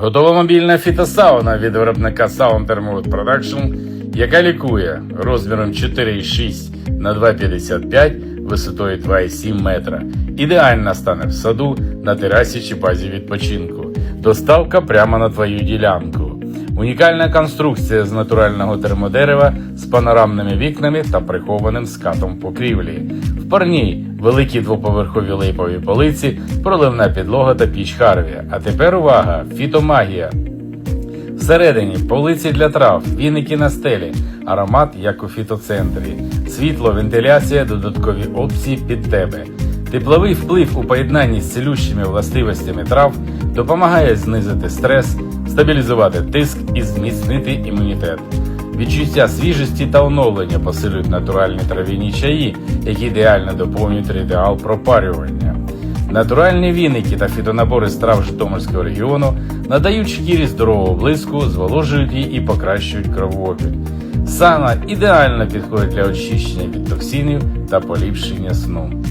Готова мобільна фітосауна від виробника Sound Thermowood Production, яка лікує розміром 4,6 на 2,55 висотою 2,7 метра. Ідеально стане в саду, на терасі чи базі відпочинку. Доставка прямо на твою ділянку. Унікальна конструкція з натурального термодерева з панорамними вікнами та прихованим скатом покрівлі. В парній великі двоповерхові липові полиці, проливна підлога та піч Харві. А тепер увага! Фітомагія! Всередині полиці для трав, віники на стелі, аромат як у фітоцентрі, світло, вентиляція, додаткові опції під тебе. Тепловий вплив у поєднанні з цілющими властивостями трав допомагає знизити стрес, стабілізувати тиск і зміцнити імунітет. Відчуття свіжості та оновлення посилюють натуральні трав'яні чаї, які ідеально доповнюють ритуал пропарювання. Натуральні віники та фітонабори з трав Житомирського регіону надають шкірі здорового блиску, зволожують її і покращують кровообіг. Сана ідеально підходить для очищення від токсинів та поліпшення сну.